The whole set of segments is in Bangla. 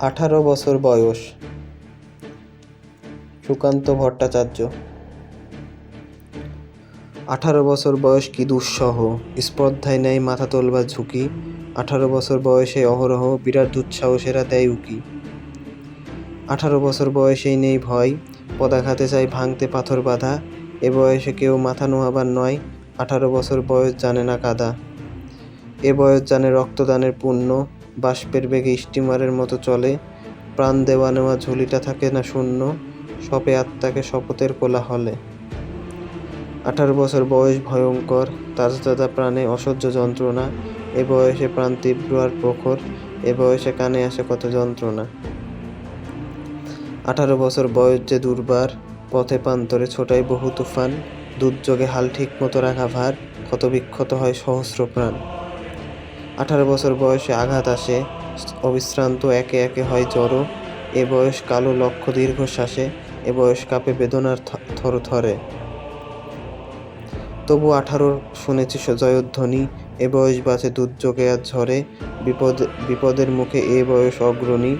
আঠারো বছর বয়স। সুকান্ত ভট্টাচার্য। আঠারো বছর বয়স কি দুঃসহ? স্পর্ধায় নেয় মাথা তোলবার ঝুঁকি। আঠারো বছর বয়সে অহরহ, বিরাট দুঃসাহসেরা দেয় উকি। আঠারো বছর বয়সেই নেই ভয়, পদাঘাতে চাই ভাঙতে পাথর বাঁধা। এ বয়সে কেউ মাথা নোহাবার নয়, আঠারো বছর বয়স জানে না কাদা। এ বয়স জানে রক্তদানের পুণ্য। বাষ্পের বেগে স্টিমারের মতো চলে, প্রাণ দেওয়া নেওয়া ঝুলিটা থাকে না শূন্য সপে আত্মাকে শপথের কোলাহলে। আঠারো বছর বয়স ভয়ঙ্কর, তাজদাদা প্রাণে অসহ্য যন্ত্রণা, এ বয়সে প্রাণ তীব্র আর প্রখর, এ বয়সে কানে আসে কত যন্ত্রণা। আঠারো বছর বয়স যে দুর্বার, পথে প্রান্তরে ছোটাই বহু তুফান, দুর্যোগে হাল ঠিক মতো রাখা ভার ক্ষত বিক্ষত হয় সহস্র প্রাণ। আঠারো বছর বয়সে আঘাত আসে, অবিশ্রান্ত, একে একে হয় জড়ো, এ বয়স কালো লক্ষ্য দীর্ঘশ্বাসে, এ বয়স কাপে, বেদনার থর থরে। তবু আঠারোর শুনেছি জয়ধ্বনি, এ বয়স বাঁচে দুর্যোগে আর ঝরে বিপদ, বিপদের মুখে এ বয়স অগ্রণী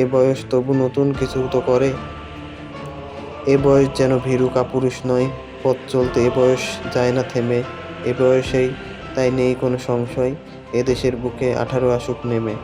এ বয়স তবু নতুন কিছু তো করে। এ বয়স যেন ভীরু কাপুরুষ নয়, পথ চলতে এ বয়স যায় না থেমে, এ বয়সেই তাই নেই কোনো সংশয় এ দেশের বুকে আঠারো আসুক নেমে।